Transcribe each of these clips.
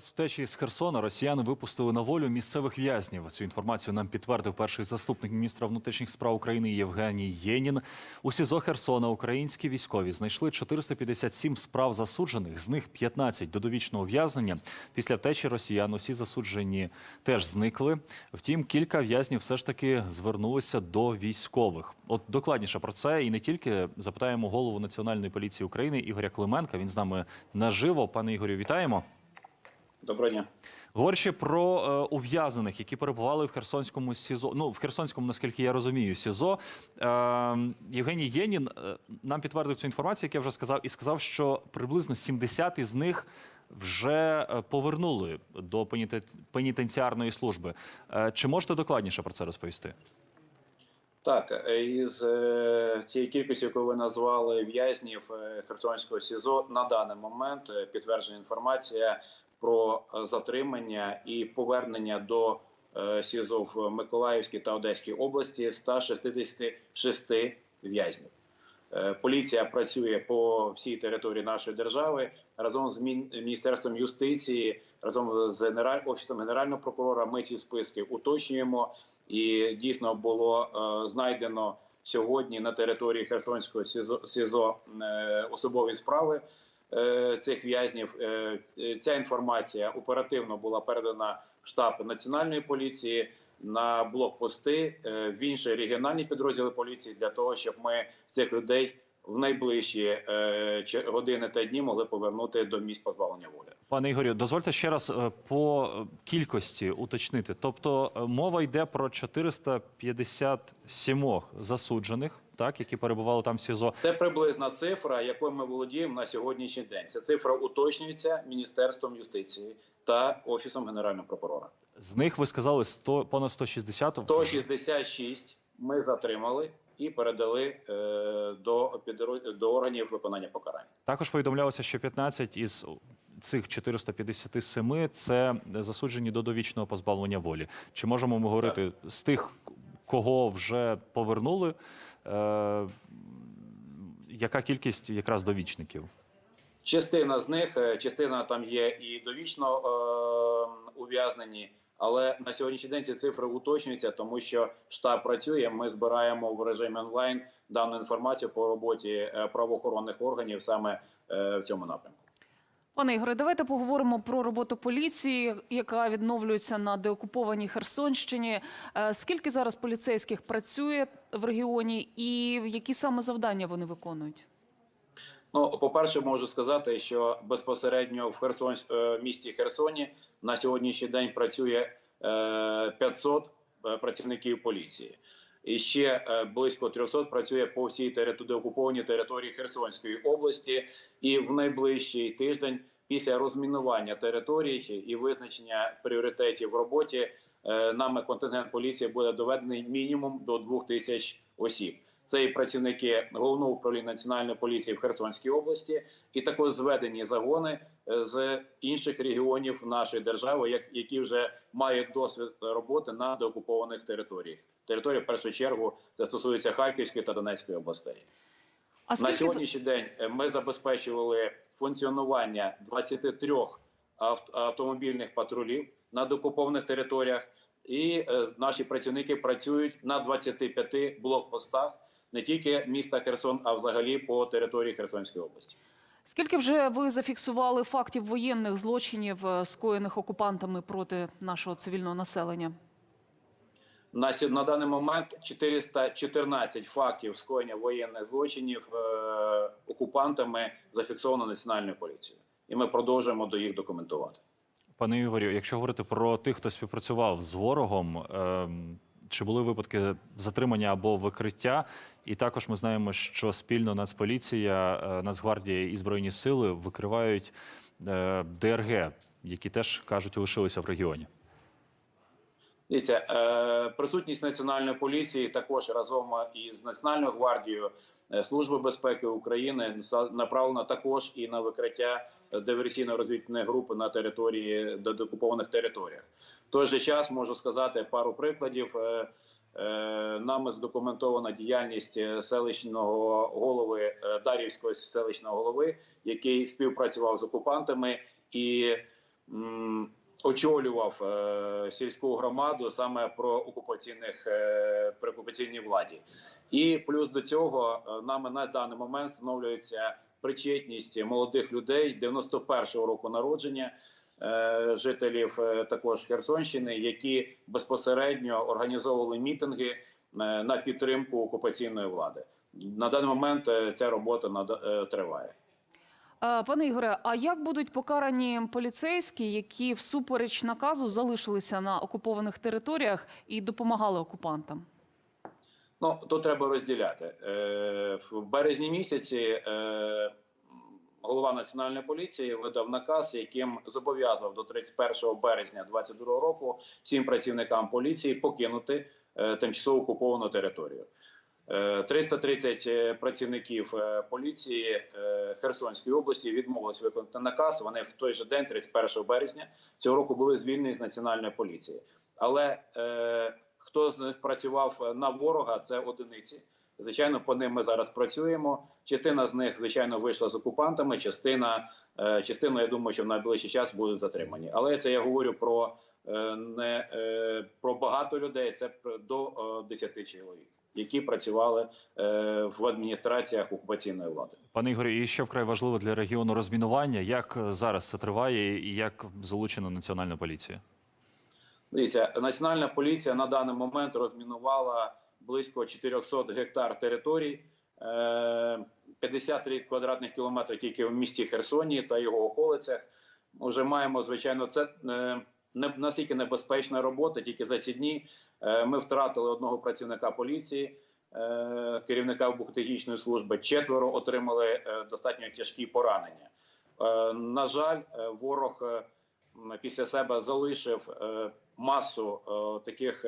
З втечі з Херсона росіяни випустили на волю місцевих в'язнів. Цю інформацію нам підтвердив перший заступник міністра внутрішніх справ України Євгеній Єнін. У СІЗО Херсона українські військові знайшли 457 справ засуджених, з них 15 до довічного ув'язнення. Після втечі росіян усі засуджені теж зникли. Втім, кілька в'язнів все ж таки звернулися до військових. От докладніше про це і не тільки запитаємо голову Національної поліції України Ігоря Клименка. Він з нами наживо. Пане Ігорю, вітаємо. Доброго дня. Говорячи про е, ув'язнених, які перебували в Херсонському СІЗО, ну в Херсонському, наскільки я розумію, СІЗО, е, Євгеній Єнін е, нам підтвердив цю інформацію, як я вже сказав, і сказав, що приблизно 70 із них вже е, повернули до пеніте- пенітенціарної служби. Е, чи можете докладніше про це розповісти? Так, е, із цієї кількості, яку ви назвали в'язнів Херсонського СІЗО, на даний момент підтверджена інформація про е, затримання і повернення до е, СІЗО в Миколаївській та Одеській області 166 в'язнів. Е, Поліція працює по всій території нашої держави разом з Міністерством юстиції, разом з офісом генерального прокурора. Ми ці списки уточнюємо. І дійсно було знайдено сьогодні на території Херсонського СІЗО, СІЗО особові справи цих в'язнів. Е, ця інформація оперативно була передана в штаб національної поліції на блокпости е, в інші регіональні підрозділи поліції для того, щоб ми цих людей в найближчі е, години та дні могли повернути до місць позбавлення волі. Пане Ігорю, дозвольте ще раз е, по е, кількості уточнити. Тобто е, мова йде про 457 засуджених, так, які перебували там в СІЗО. Це приблизна цифра, якою ми володіємо на сьогоднішній день. Ця цифра уточнюється Міністерством юстиції та офісом генерального прокурора. З них ви сказали 100, понад 160? 166 ми затримали і передали е, до до органів виконання покарань. Також повідомлялося, що 15 із цих 457 – це засуджені до довічного позбавлення волі. Чи можемо ми говорити з тих, кого вже повернули? Е, яка кількість якраз довічників? Частина з них, е, частина там є і довічно е, ув'язнені, але на сьогоднішній день ці цифри уточнюються, тому що штаб працює. Ми збираємо в режимі онлайн дану інформацію по роботі е, правоохоронних органів саме е, в цьому напрямку. Пане Ігоре, давайте поговоримо про роботу поліції, яка відновлюється на деокупованій Херсонщині. Е, Скільки зараз поліцейських працює в регіоні, і які саме завдання вони виконують? Ну, по-перше, можу сказати, що безпосередньо в Херсон, е, місті Херсоні на сьогоднішній день працює е, 500 е, працівників поліції. І ще е, близько 300 працює по всій території окупованій території Херсонської області. І в найближчий тиждень, після розмінування території і визначення пріоритетів в роботі, е, нами контингент поліції буде доведений мінімум до 2000 осіб. Це і працівники головного управління національної поліції в Херсонській області, і також зведені загони е, з інших регіонів нашої держави, які вже мають досвід роботи на деокупованих територіях. Території в першу чергу це стосується Харківської та Донецької областей. А На скільки з- сьогоднішній день е, ми забезпечували функціонування 23 авт- автомобільних патрулів на деокупованих територіях, і е, наші працівники працюють на 25 блокпостах не тільки міста Херсон, а взагалі по території Херсонської області. скільки вже ви зафіксували фактів воєнних злочинів, е, скоєних окупантами проти нашого цивільного населення? На, на даний момент 414 фактів скоєння воєнних злочинів е, окупантами зафіксовано національною поліцією, і ми продовжуємо до їх документувати. Пане Ігорю, якщо говорити про тих, хто співпрацював з ворогом, ем, чи були випадки затримання або викриття? І також ми знаємо, що спільно Нацполіція, е, Нацгвардія і Збройні сили викривають е, ДРГ, які теж кажуть, лишилися в регіоні. Дивіться, е, присутність національної поліції також разом із Національною гвардією е, Служби безпеки України направлена також і на викриття диверсійно-розвідної групи на території до окупованих територіях. В той же час можу сказати пару прикладів. Е, Нами задокументована діяльність селищного голови Дар'ївського селищного голови, який співпрацював з окупантами і очолював е, сільську громаду саме про окупаційних е, при окупаційній владі. І плюс до цього е, нами на даний момент встановлюється причетність молодих людей 91-го року народження. е, Жителів е, також Херсонщини, які безпосередньо організовували мітинги на підтримку окупаційної влади. На даний момент ця робота триває. Е, Пане Ігоре, а як будуть покарані поліцейські, які всупереч наказу залишилися на окупованих територіях і допомагали окупантам? Ну тут треба розділяти Е, в березні місяці. Е, голова національної поліції видав наказ, яким зобов'язав до 31 березня 2022 року всім працівникам поліції покинути тимчасово окуповану територію. Е, 330 працівників е, поліції е, Херсонської області відмовились виконати наказ. Вони в той же день, 31 березня, цього року були звільнені з національної поліції. Але е, хто з них працював на ворога, це одиниці. Звичайно, по ним ми зараз працюємо. Частина з них, звичайно, вийшла з окупантами. Частина, е, частину, я думаю, що в найближчий час будуть затримані. Але це я говорю про е, не е, про багато людей. Це до е, 10 чоловік, які працювали е, в адміністраціях окупаційної влади. Пане Ігорі, і ще вкрай важливо для регіону розмінування. Як е, зараз це триває, і як залучена національна поліція? Дивіться, національна поліція на даний момент розмінувала близько 400 гектар територій, е, 53 квадратних кілометрів тільки в місті Херсоні та його околицях. Уже маємо звичайно це. Не настільки небезпечна робота. Тільки за ці дні е, ми втратили одного працівника поліції, е, керівника бухтехнічної служби. Четверо отримали е, достатньо тяжкі поранення. На жаль, ворог після себе залишив масу таких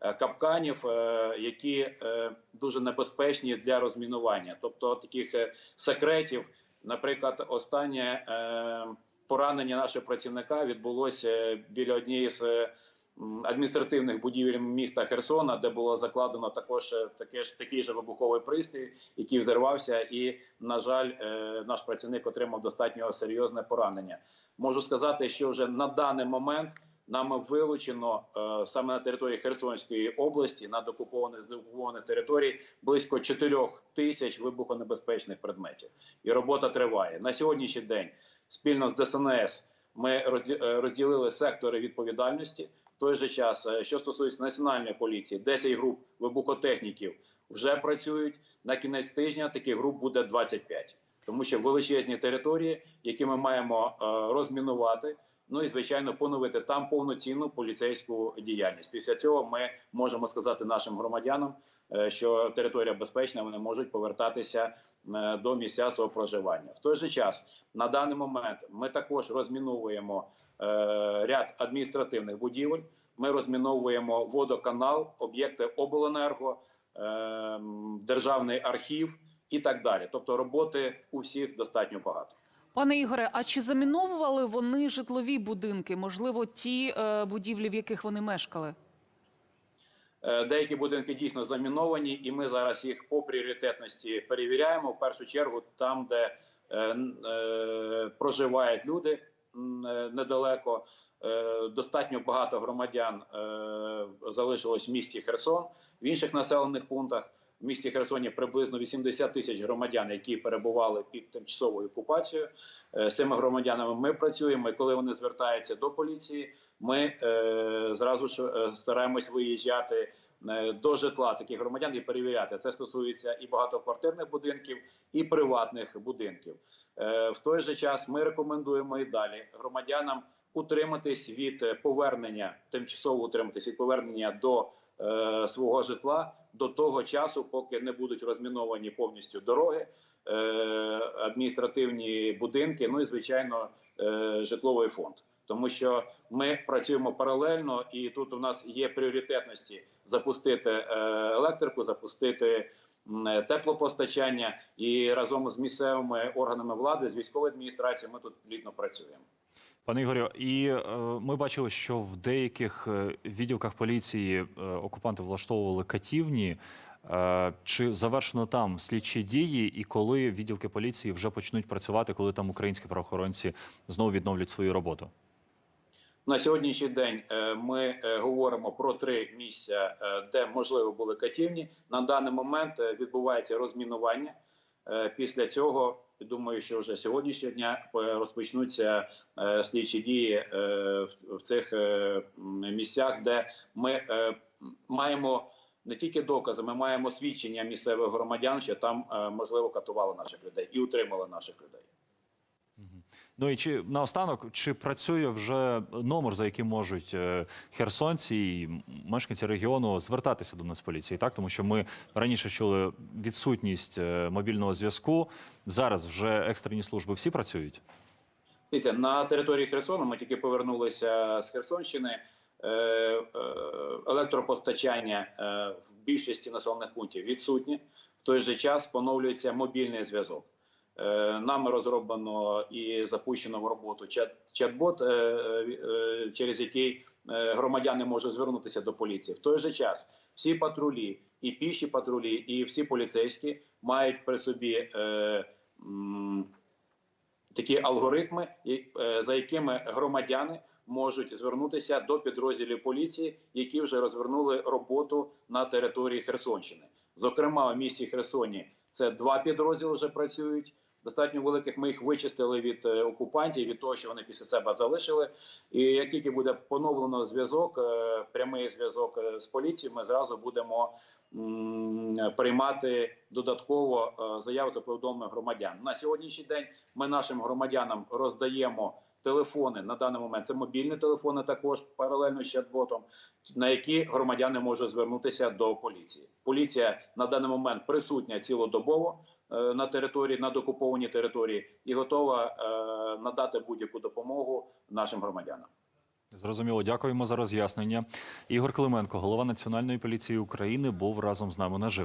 капканів, які дуже небезпечні для розмінування, тобто таких секретів. Наприклад, останнє поранення нашого працівника відбулося біля однієї з адміністративних будівель міста Херсона, де було закладено також е, таке ж такий же вибуховий пристрій, який взірвався, і на жаль, е, наш працівник отримав достатньо серйозне поранення. Можу сказати, що вже на даний момент нами вилучено е, саме на території Херсонської області на окупованих з окупованих територій близько 4 тисяч вибухонебезпечних предметів. І робота триває на сьогоднішній день. Спільно з ДСНС ми е, розділили сектори відповідальності. В той же час, е, що стосується національної поліції, 10 груп вибухотехніків вже працюють. На кінець тижня таких груп буде 25. Тому що величезні території, які ми маємо е, розмінувати. Ну і звичайно поновити там повноцінну поліцейську діяльність. Після цього ми можемо сказати нашим громадянам, е, що територія безпечна, вони можуть повертатися е, до місця свого проживання. В той же час на даний момент ми також розміновуємо е, ряд адміністративних будівель. Ми розміновуємо водоканал, об'єкти обленерго, державний архів і так далі. Тобто роботи у всіх достатньо багато. Пане Ігоре, а чи заміновували вони житлові будинки? Можливо, ті е, будівлі, в яких вони мешкали? Е, Деякі будинки дійсно заміновані, і ми зараз їх по пріоритетності перевіряємо. В першу чергу, там, де е, е, проживають люди е, недалеко. Е, достатньо багато громадян е, залишилось в місті Херсон. В інших населених пунктах в місті Херсоні приблизно 80 тисяч громадян, які перебували під тимчасовою окупацією. Е, З цими громадянами ми працюємо. І коли вони звертаються до поліції, ми е, зразу ж е, стараємось виїжджати е, до житла таких громадян і перевіряти. Це стосується і багатоквартирних будинків, і приватних будинків. В той же час ми рекомендуємо і далі громадянам утриматись від повернення, тимчасово утриматись від повернення до е, свого житла до того часу, поки не будуть розміновані повністю дороги, е, адміністративні будинки, ну і звичайно е, житловий фонд. Тому що ми працюємо паралельно, і тут у нас є пріоритетності запустити е, електрику, запустити теплопостачання, і разом з місцевими органами влади, з військовою адміністрацією, ми тут плідно працюємо. Пане Ігорю, і е, ми бачили, що в деяких е, відділках поліції е, окупанти влаштовували катівні. Е, чи завершено там слідчі дії, і коли відділки поліції вже почнуть працювати, коли там українські правоохоронці знову відновлять свою роботу? На сьогоднішній день е, ми е, говоримо про три місця, де можливо були катівні. На даний момент відбувається розмінування. Після цього думаю, що вже сьогоднішнього дня е, розпочнуться е, слідчі дії е, в- цих місцях, де ми маємо не тільки докази, ми маємо свідчення місцевих громадян, що там можливо катували наших людей і утримали наших людей. Ну і чи наостанок, чи працює вже номер, за яким можуть е, херсонці і мешканці регіону звертатися до Нацполіції? Так, тому що ми раніше чули відсутність е, мобільного зв'язку. Зараз вже екстрені служби всі працюють. На території Херсону ми тільки повернулися з Херсонщини. Е, Електропостачання в більшості населених пунктів відсутнє. В той же час поновлюється мобільний зв'язок. Е, Нами розроблено і запущено в роботу чат- чат-бот, е, е, через який громадяни можуть звернутися до поліції. В той же час всі патрулі, і піші патрулі, і всі поліцейські мають при собі такі алгоритми, за якими громадяни можуть звернутися до підрозділів поліції, які вже розвернули роботу на території Херсонщини. Зокрема, в місті Херсоні це два підрозділи вже працюють. Достатньо великих ми їх вичистили від е, окупантів, від того, що вони після себе залишили. І як тільки буде поновлено зв'язок, е, прямий зв'язок е, з поліцією, ми зразу будемо приймати додатково заяви та повідомлення громадян. На сьогоднішній день ми нашим громадянам роздаємо телефони на даний момент. Це мобільні телефони, також паралельно з чат-ботом, на які громадяни можуть звернутися до поліції. Поліція на даний момент присутня цілодобово на території, на докупованій території, і готова е, надати будь-яку допомогу нашим громадянам. Зрозуміло, дякуємо за роз'яснення. Ігор Клименко, голова Національної поліції України, був разом з нами наживо.